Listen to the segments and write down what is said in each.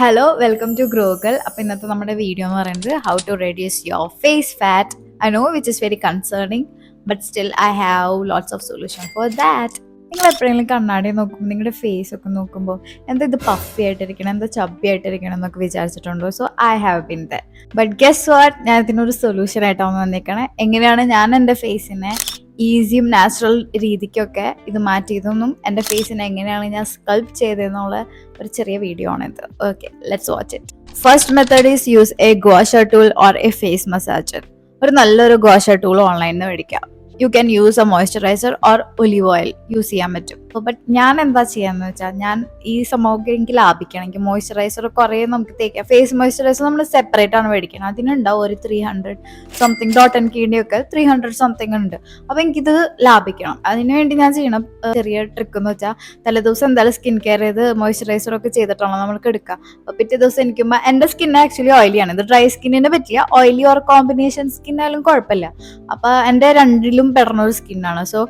Hello welcome to ഗ്രോഗൽ അപ്പോൾ ഇന്നത്തെ നമ്മുടെ വീഡിയോ എന്ന് പറയുന്നത് how to reduce your face fat I know which is very concerning but still I have lots of solution for that നിങ്ങൾ എപ്പോഴെങ്കിലും കണ്ണാടി നോക്കുമ്പോൾ നിങ്ങളുടെ ഫേസ് ഒക്കെ നോക്കുമ്പോൾ എന്താ ഇത് പഫി ആയിട്ടിരിക്കണം എന്താ ചബ്ബി ആയിട്ടിരിക്കണം എന്നൊക്കെ വിചാരിച്ചിട്ടുണ്ടോ? So I have been the but guess what ഞാൻ ഇതിനൊരു സൊല്യൂഷൻ ആയിട്ടാണ് വന്നിരിക്കണേ എങ്ങനെയാണ് ഞാൻ എന്റെ ഫേസിനെ ഈസിയും നാച്ചുറൽ രീതിക്കൊക്കെ ഇത് മാറ്റിയതൊന്നും എന്റെ ഫേസിനെ എങ്ങനെയാണ് ഞാൻ സ്കൾപ്പ് ചെയ്തതെന്നുള്ള ഒരു ചെറിയ വീഡിയോ ആണിത് okay let's watch it first method is use a gua sha tool or a face massager ഒരു നല്ലൊരു ഗോഷ ടൂൾ ഓൺലൈനിൽ നിന്ന് മേടിക്കാം. You can use a moisturiser or olive oil use ചെയ്യാൻ പറ്റും. ബട്ട് ഞാൻ എന്താ ചെയ്യാന്ന് വെച്ചാൽ ഞാൻ ഈ സംഭവമൊക്കെ എനിക്ക് ലാഭിക്കണമെങ്കിൽ മോയ്സ്ചറൈസർ കുറേ നമുക്ക് തേക്കാം. ഫേസ് മോയ്സ്ചറൈസർ നമ്മൾ സെപ്പറേറ്റ് ആണ് മേടിക്കണം. അതിനുണ്ടാവും ഒരു three hundred something dot and കീണ്ടിയൊക്കെ three hundred something ഉണ്ട്. അപ്പോൾ എനിക്കിത് ലാഭിക്കണം. അതിനുവേണ്ടി ഞാൻ ചെയ്യണം. ചെറിയ ട്രിക്ക് എന്ന് വെച്ചാൽ തലേദിവസം എന്തായാലും സ്കിൻ കെയർ ചെയ്ത് മോയ്സ്ചറൈസർ ഒക്കെ ചെയ്തിട്ടാണോ നമ്മൾക്ക് എടുക്കുക അപ്പോൾ പിറ്റേ ദിവസം എനിക്കുമ്പോൾ എന്റെ സ്കിൻ ആക്ച്വലി ഓയിലിയാണ് ഇത് ഡ്രൈ സ്കിന്നിന് പറ്റിയ ഓയിലി ഓർ കോമ്പിനേഷൻ സ്കിൻ ആയാലും കുഴപ്പമില്ല. അപ്പോൾ എന്റെ രണ്ടിലും പെടുന്ന ഒരു സ്കിന്നാണ് സോ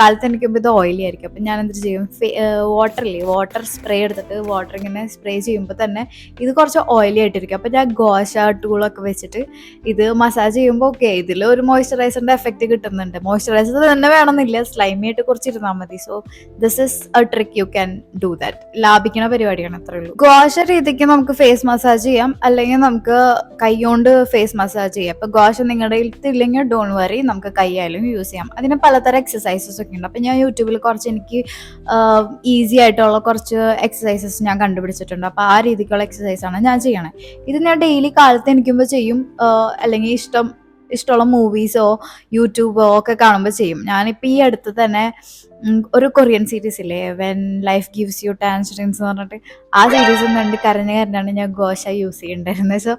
കാലത്ത് എനിക്കുമ്പോൾ ഇത് ഓയിലി ആയിരിക്കും. അപ്പം ഞാൻ എന്ത് ചെയ്യും വാട്ടറില്ലേ വാട്ടർ സ്പ്രേ എടുത്തിട്ട് വാട്ടർ ഇങ്ങനെ സ്പ്രേ ചെയ്യുമ്പോൾ തന്നെ ഇത് കുറച്ച് ഓയിലി ആയിട്ടിരിക്കും. അപ്പം ഞാൻ ഗോശ ടൂളൊക്കെ വെച്ചിട്ട് ഇത് മസാജ് ചെയ്യുമ്പോൾ ഓക്കെ ഇതിൽ ഒരു മോയ്സ്ചറൈസറിന്റെ എഫക്റ്റ് കിട്ടുന്നുണ്ട്. മോയ്സ്ചറൈസർ തന്നെ വേണമെന്നില്ല സ്ലൈമി ആയിട്ട് കുറച്ച് ഇരുന്നാൽ മതി. So this is a trick you can do that ലാഭിക്കുന്ന പരിപാടിയാണ് അത്രേ ഉള്ളൂ. ഗോശ രീതിക്ക് നമുക്ക് ഫേസ് മസാജ് ചെയ്യാം. അല്ലെങ്കിൽ നമുക്ക് കൈ കൊണ്ട് ഫേസ് മസാജ് ചെയ്യാം. അപ്പോൾ ഗോശ നിങ്ങളുടെ ഇല്ലെങ്കിൽ ഡോൺ വറി നമുക്ക് കൈയായാലും യൂസ് ചെയ്യാം. അതിന് പലതരം എക്സസൈസസ് ഒക്കെ ഉണ്ട്. അപ്പം ഞാൻ യൂട്യൂബിൽ കുറച്ച് എനിക്ക് ഈസി ആയിട്ടുള്ള കുറച്ച് എക്സസൈസസ് ഞാൻ കണ്ടുപിടിച്ചിട്ടുണ്ട്. അപ്പോൾ ആ രീതിക്കുള്ള എക്സസൈസാണ് ഞാൻ ചെയ്യണേ. ഇത് ഞാൻ ഡെയിലി കാലത്ത് എനിക്കുമ്പോൾ ചെയ്യും. അല്ലെങ്കിൽ ഇഷ്ടം ഇഷ്ടമുള്ള മൂവീസോ യൂട്യൂബോ ഒക്കെ കാണുമ്പോൾ ചെയ്യും. ഞാനിപ്പോൾ ഈ അടുത്ത് തന്നെ ഒരു കൊറിയൻ സീരീസ് ഇല്ലേ? When life gives you tangerines എന്ന് പറഞ്ഞിട്ട്. ആ സീരീസ് കണ്ട് കരഞ്ഞ് കരഞ്ഞാണ് ഞാൻ ഗോശ യൂസ് ചെയ്യണ്ടായിരുന്നത് സോ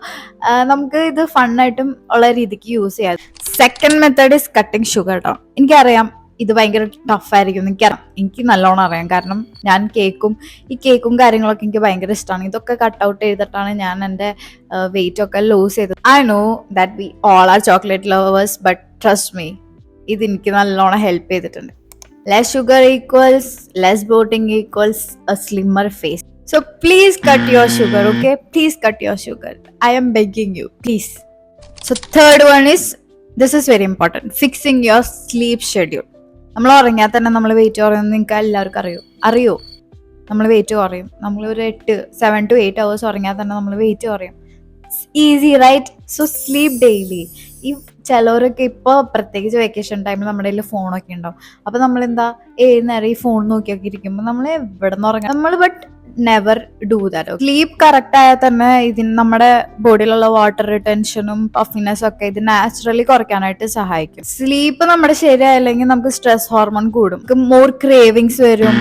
നമുക്ക് ഇത് ഫണ്ണായിട്ടും ഉള്ള രീതിക്ക് യൂസ് ചെയ്യാം. Second method is cutting sugar കേട്ടോ എനിക്കറിയാം ഇത് ഭയങ്കര ടഫായിരിക്കും എനിക്കറിയാം. എനിക്ക് നല്ലോണം അറിയാം. കാരണം ഞാൻ കേക്കും ഈ കേക്കും കാര്യങ്ങളൊക്കെ എനിക്ക് ഭയങ്കര ഇഷ്ടമാണ് ഇതൊക്കെ കട്ട് ഔട്ട് ചെയ്തിട്ടാണ് ഞാൻ എന്റെ വെയിറ്റ് ഒക്കെ ലൂസ് ചെയ്തത്. I know that we all are chocolate lovers but trust me ഇത് എനിക്ക് നല്ലോണം ഹെൽപ്പ് ചെയ്തിട്ടുണ്ട്. Less sugar equals less bloating equals a slimmer face so please cut your sugar okay please cut your sugar I am begging you please so third one is this is very important fixing your sleep schedule നമ്മൾ ഉറങ്ങിയാൽ തന്നെ നമ്മൾ wait കുറയുമെന്ന് നിങ്ങൾക്ക് എല്ലാവർക്കും അറിയൂ. അറിയോ. നമ്മൾ weight കുറയും. നമ്മൾ ഒരു എട്ട് സെവൻ ടു എയ്റ്റ് അവേഴ്സ് ഉറങ്ങിയാൽ തന്നെ നമ്മൾ വെയിറ്റ് കുറയും. Easy right so sleep daily ഈ ചിലവരൊക്കെ ഇപ്പോൾ പ്രത്യേകിച്ച് വെക്കേഷൻ ടൈമിൽ നമ്മുടെ കയ്യിൽ ഫോണൊക്കെ ഉണ്ടാവും. അപ്പോൾ നമ്മൾ എന്താ ഏത് നേരം ഈ ഫോൺ നോക്കിയൊക്കെ ഇരിക്കുമ്പോൾ നമ്മൾ എവിടെ നിന്ന് ഉറങ്ങാം? നമ്മൾ but never do that sleep correct ആയാൽ തന്നെ ഇതിന് നമ്മുടെ ബോഡിയിലുള്ള വാട്ടർ റിട്ടൻഷനും പഫിനെസ്സും ഒക്കെ ഇത് നാച്ചുറലി കുറയ്ക്കാനായിട്ട് സഹായിക്കും. സ്ലീപ്പ് നമ്മുടെ ശരിയായില്ലെങ്കിൽ നമുക്ക് സ്ട്രെസ് ഹോർമോൺ കൂടും. മോർ ക്രേവിങ്സ് വരും.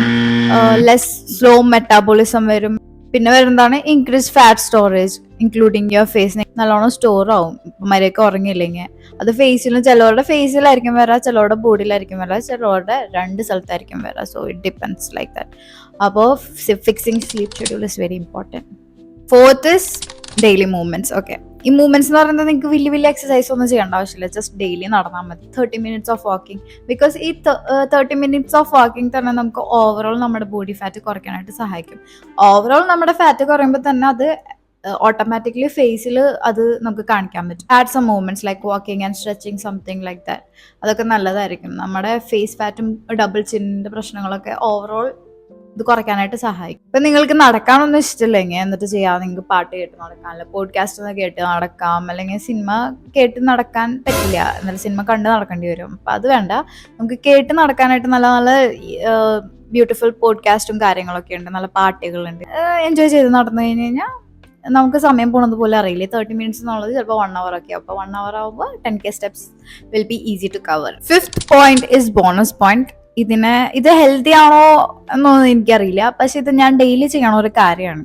ലെസ് സ്ലോ മെറ്റാബോളിസം വരും. പിന്നെ വരുന്നതാണ് increase fat storage including your face നല്ലോണം സ്റ്റോർ ആവും. മര്യാദയ്ക്ക് ഉറങ്ങിയില്ലെങ്കിൽ. അത് ഫേസിലും ചിലവരുടെ ഫേസിലായിരിക്കും വരാം ചിലവരുടെ ബോഡിയിലായിരിക്കും വരാം ചിലവരുടെ രണ്ട് സ്ഥലത്തായിരിക്കും വരാം. So it depends like that അപ്പോൾ fixing sleep schedule is very important fourth is daily movements okay ഈ മൂവ്മെന്റ്സ് എന്ന് പറയുന്നത് നിങ്ങൾക്ക് വലിയ വലിയ എക്സസൈസ് ഒന്നും ചെയ്യേണ്ട ആവശ്യമില്ല. ജസ്റ്റ് ഡെയിലി നടന്നാൽ മതി. Thirty minutes of walking because ഈ തേർട്ടി മിനിറ്റ്സ് ഓഫ് വാക്കിംഗ് തന്നെ നമുക്ക് ഓവറോൾ നമ്മുടെ ബോഡി ഫാറ്റ് കുറയ്ക്കാനായിട്ട് സഹായിക്കും. ഓവറോൾ നമ്മുടെ ഫാറ്റ് കുറയുമ്പോൾ തന്നെ അത് ഓട്ടോമാറ്റിക്കലി ഫേസിൽ അത് നമുക്ക് കാണിക്കാൻ പറ്റും. Add some movements like walking and stretching something like that അതൊക്കെ നല്ലതായിരിക്കും. നമ്മുടെ ഫേസ് ഫാറ്റും ഡബിൾ ചിന്നിന്റെ പ്രശ്നങ്ങളൊക്കെ ഓവറോൾ ഇത് കുറയ്ക്കാനായിട്ട് സഹായിക്കും. ഇപ്പൊ നിങ്ങൾക്ക് നടക്കാനൊന്നും ഇഷ്ടമില്ലെങ്കിൽ എന്നിട്ട് ചെയ്യാം നിങ്ങൾക്ക് പാട്ട് കേട്ട് നടക്കാം അല്ലെങ്കിൽ പോഡ്കാസ്റ്റ് ഒന്ന് കേട്ട് നടക്കാം. അല്ലെങ്കിൽ സിനിമ കേട്ട് നടക്കാൻ പറ്റില്ല. എന്നാലും സിനിമ കണ്ട് നടക്കേണ്ടി വരും. അപ്പൊ അത് വേണ്ട. നമുക്ക് കേട്ട് നടക്കാനായിട്ട് നല്ല നല്ല ബ്യൂട്ടിഫുൾ പോഡ്കാസ്റ്റും കാര്യങ്ങളൊക്കെ ഉണ്ട്. നല്ല പാട്ടുകളുണ്ട്. എൻജോയ് ചെയ്ത് നടന്നു കഴിഞ്ഞ് കഴിഞ്ഞാൽ നമുക്ക് സമയം പോണത് പോലെ അറിയില്ലേ. തേർട്ടി മിനിറ്റ്സ് എന്നുള്ളത് ചിലപ്പോൾ വൺ അവർ ഒക്കെ അപ്പോൾ വൺ അവർ ആവുമ്പോൾ ten K steps will be easy to cover fifth point is bonus point ഇതിനെ ഇത് ഹെൽത്തി ആണോ എന്നൊന്നും എനിക്കറിയില്ല. പക്ഷെ ഇത് ഞാൻ ഡെയിലി ചെയ്യണ ഒരു കാര്യമാണ്.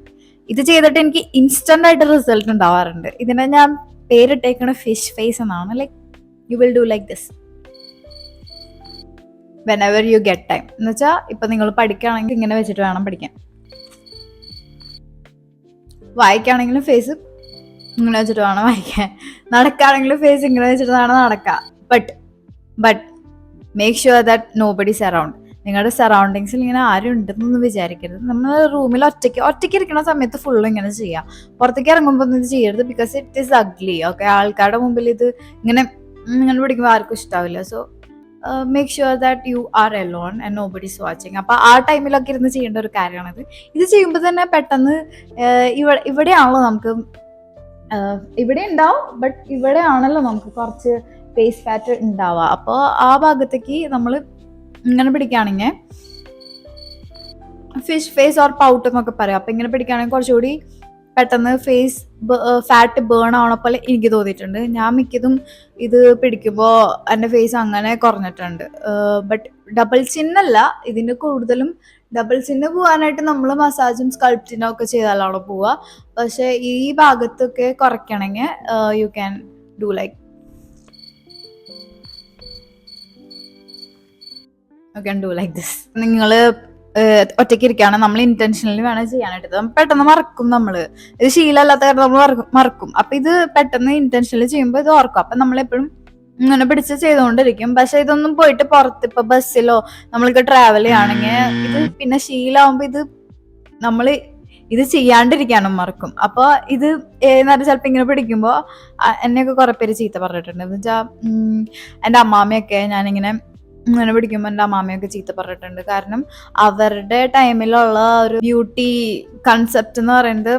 ഇത് ചെയ്തിട്ട് എനിക്ക് ഇൻസ്റ്റന്റ് ആയിട്ട് റിസൾട്ട് ഉണ്ടാവാറുണ്ട്. ഇതിനെ ഞാൻ പേരിട്ടേക്കണ ഫിഷ് ഫേസ് എന്നാണ്. Like you will do like this whenever you get time എന്ന് വെച്ചാൽ ഇപ്പൊ നിങ്ങൾ പഠിക്കുകയാണെങ്കിൽ ഇങ്ങനെ വെച്ചിട്ട് വേണം പഠിക്കാൻ. വായിക്കുകയാണെങ്കിലും ഫേസ് ഇങ്ങനെ വെച്ചിട്ട് വേണം വായിക്കാൻ. നടക്കുകയാണെങ്കിലും ഫേസ് ഇങ്ങനെ വെച്ചിട്ട് വേണം നടക്കുക but but make sure that no buddies around നിങ്ങളുടെ സറൗണ്ടിങ്സിൽ ഇങ്ങനെ ആരും ഉണ്ടെന്നൊന്നും വിചാരിക്കരുത്. നമ്മൾ റൂമിൽ ഒറ്റയ്ക്ക് ഒറ്റയ്ക്ക് ഇരിക്കുന്ന സമയത്ത് ഫുള്ള് ഇങ്ങനെ ചെയ്യാം. പുറത്തേക്ക് ഇറങ്ങുമ്പോൾ ഒന്നും ഇത് ചെയ്യരുത് because it is ugly okay ആൾക്കാരുടെ മുമ്പിൽ ഇത് ഇങ്ങനെ നിങ്ങൾ പിടിക്കുമ്പോൾ ആർക്കും ഇഷ്ടാവില്ല. So make sure that you are alone and no buddies watching അപ്പൊ ആ ടൈമിലൊക്കെ ഇരുന്ന് ചെയ്യേണ്ട ഒരു കാര്യമാണിത്. ഇത് ചെയ്യുമ്പോൾ തന്നെ പെട്ടെന്ന് ഇവിടെ ഇവിടെയാണല്ലോ നമുക്ക് ഇവിടെ ഉണ്ടാവും ബട്ട് ഇവിടെയാണല്ലോ നമുക്ക് കുറച്ച് ഫേസ് ഫാറ്റ് ഉണ്ടാവുക. അപ്പോൾ ആ ഭാഗത്തേക്ക് നമ്മൾ ഇങ്ങനെ പിടിക്കുകയാണെങ്കിൽ ഫിഷ് ഫേസ് ഓർ പൗട്ട് എന്നൊക്കെ പറയാം. അപ്പൊ ഇങ്ങനെ പിടിക്കുകയാണെങ്കിൽ കുറച്ചുകൂടി പെട്ടെന്ന് ഫേസ് ഫാറ്റ് ബേൺ ആവണ പോലെ എനിക്ക് തോന്നിയിട്ടുണ്ട്. ഞാൻ മിക്കതും ഇത് പിടിക്കുമ്പോൾ എന്റെ ഫേസ് അങ്ങനെ കുറഞ്ഞിട്ടുണ്ട്. ബട്ട് ഡബിൾ ചിന്നല്ല ഇതിന് കൂടുതലും ഡബിൾ ചിന്ന് പോകാനായിട്ട് നമ്മൾ മസാജും സ്കൾപ്റ്റിനും ഒക്കെ ചെയ്താലാണ് പോവുക. പക്ഷേ ഈ ഭാഗത്തൊക്കെ കുറയ്ക്കണമെങ്കിൽ you can do like you do like this നിങ്ങൾ ഒറ്റയ്ക്ക് ഇരിക്കുകയാണ് നമ്മൾ ഇന്റൻഷനലി വേണം ചെയ്യാനായിട്ട്. പെട്ടെന്ന് മറക്കും നമ്മൾ. ഇത് ശീലമല്ലാത്ത കാരണം നമ്മൾ മറക്കും- അപ്പൊ ഇത് പെട്ടെന്ന് ഇന്റൻഷനലി ചെയ്യുമ്പോൾ ഇത് ഓർക്കും. അപ്പൊ നമ്മളെപ്പോഴും ഇങ്ങനെ പിടിച്ച് ചെയ്തുകൊണ്ടിരിക്കും. പക്ഷെ ഇതൊന്നും പോയിട്ട് പുറത്ത് ഇപ്പൊ ബസ്സിലോ നമ്മൾക്ക് ട്രാവൽ ചെയ്യുകയാണെങ്കിൽ ഇത് പിന്നെ ശീലാവുമ്പോ ഇത് നമ്മൾ ഇത് ചെയ്യാണ്ടിരിക്കാനും മറക്കും. അപ്പൊ ഇത് ഏതായാലും ചിലപ്പോ ഇങ്ങനെ പിടിക്കുമ്പോ എന്നെയൊക്കെ കുറെ പേര് ചീത്ത പറഞ്ഞിട്ടുണ്ട്. എന്ന് വെച്ചാ ഉം, എന്റെ അമ്മാമ്മയൊക്കെ ഞാനിങ്ങനെ ഇങ്ങനെ പിടിക്കുമ്പോൾ എന്റെ അമ്മാമ്മയൊക്കെ ചീത്ത പറഞ്ഞിട്ടുണ്ട്. കാരണം അവരുടെ ടൈമിലുള്ള ഒരു ബ്യൂട്ടി കൺസെപ്റ്റ് എന്ന് പറയുന്നത്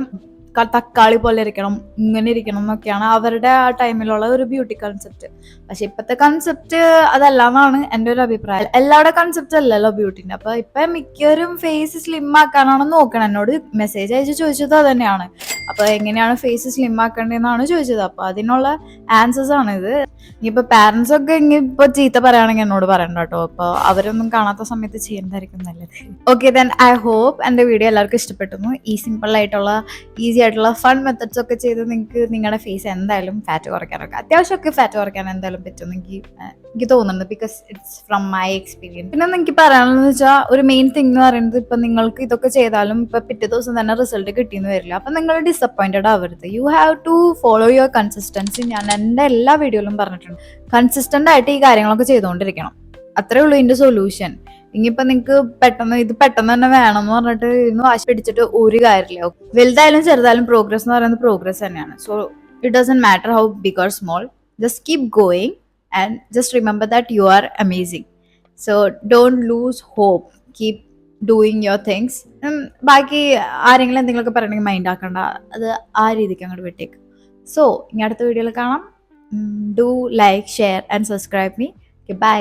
തക്കാളി പോലെ ഇരിക്കണം ഇങ്ങനെ ഇരിക്കണം എന്നൊക്കെയാണ് അവരുടെ ആ ടൈമിലുള്ള ഒരു ബ്യൂട്ടി കൺസെപ്റ്റ് പക്ഷെ ഇപ്പത്തെ കൺസെപ്റ്റ് അതല്ല എന്നാണ് എന്റെ ഒരു അഭിപ്രായം. എല്ലാവരുടെ കൺസെപ്റ്റ് അല്ലല്ലോ ബ്യൂട്ടിന്റെ അപ്പൊ ഇപ്പൊ മിക്കവരും ഫേസ് സ്ലിം ആക്കാനാണ് നോക്കണം. എന്നോട് മെസ്സേജ് അയച്ച് ചോദിച്ചത് തന്നെയാണ്. അപ്പൊ എങ്ങനെയാണ് ഫേസ് സ്ലിം ആക്കേണ്ടതെന്നാണ് ചോദിച്ചത്. അപ്പൊ അതിനുള്ള ആൻസേഴ്സ് ആണ് ഇത്. ഇനിയിപ്പോ പാരന്റ്സ് ഒക്കെ ഇപ്പൊ ചീത്ത പറയുകയാണെങ്കിൽ എന്നോട് പറയണ്ട കേട്ടോ. അപ്പൊ അവരൊന്നും കാണാത്ത സമയത്ത് ചെയ്യുന്നതായിരിക്കും നല്ലത്. ഓക്കെ ദെൻ ഐ ഹോപ്പ് എന്റെ വീഡിയോ എല്ലാവർക്കും ഇഷ്ടപ്പെട്ടു ഈ സിമ്പിൾ ആയിട്ടുള്ള ആയിട്ടുള്ള ഫൺ മെത്തഡ്സ് ഒക്കെ ചെയ്ത് നിങ്ങൾക്ക് നിങ്ങളുടെ ഫേസ് എന്തായാലും ഫാറ്റ് കുറയ്ക്കാനൊക്കെ അത്യാവശ്യമൊക്കെ ഫാറ്റ് കുറയ്ക്കാൻ എന്തായാലും പറ്റും എനിക്ക് തോന്നുന്നുണ്ട്. Because it's from my experience പിന്നെ എനിക്ക് പറയാനുള്ളത് വെച്ചാൽ ഒരു മെയിൻ തിങ് എന്ന് പറയുന്നത് ഇപ്പം നിങ്ങൾക്ക് ഇതൊക്കെ ചെയ്താലും ഇപ്പൊ പിറ്റേ ദിവസം തന്നെ റിസൾട്ട് കിട്ടിയെന്ന് വരില്ല. അപ്പൊ നിങ്ങൾ ഡിസപ്പോയിന്റഡ് ആവരുത്. You have to follow your consistency ഞാൻ എന്റെ എല്ലാ വീഡിയോയിലും പറഞ്ഞിട്ടുണ്ട്. കൺസിസ്റ്റന്റ് ആയിട്ട് ഈ കാര്യങ്ങളൊക്കെ ചെയ്തുകൊണ്ടിരിക്കണം അത്രേ ഉള്ളൂ ഇതിന്റെ സൊല്യൂഷൻ ഇനിയിപ്പോ നിങ്ങക്ക് പെട്ടെന്ന് ഇത് പെട്ടെന്ന് തന്നെ വേണം എന്ന് പറഞ്ഞിട്ട് ഇന്ന് വാശി പിടിച്ചിട്ട് ഒരു കാര്യമില്ല. വലുതായാലും ചെറുതായാലും പ്രോഗ്രസ് എന്ന് പറയുന്നത് പ്രോഗ്രസ് തന്നെയാണ്. So it doesn't matter how big or small just keep going and just remember that you are amazing so don't lose hope keep doing your things ബാക്കി ആരെങ്കിലും എന്തെങ്കിലുമൊക്കെ പറയണമെങ്കിൽ മൈൻഡ് ആക്കണ്ട. അത് ആ രീതിക്ക് അങ്ങോട്ട് വിട്ടേക്ക്. സോ ഇനി അടുത്ത വീഡിയോയിൽ കാണാം. Do like share and subscribe me bye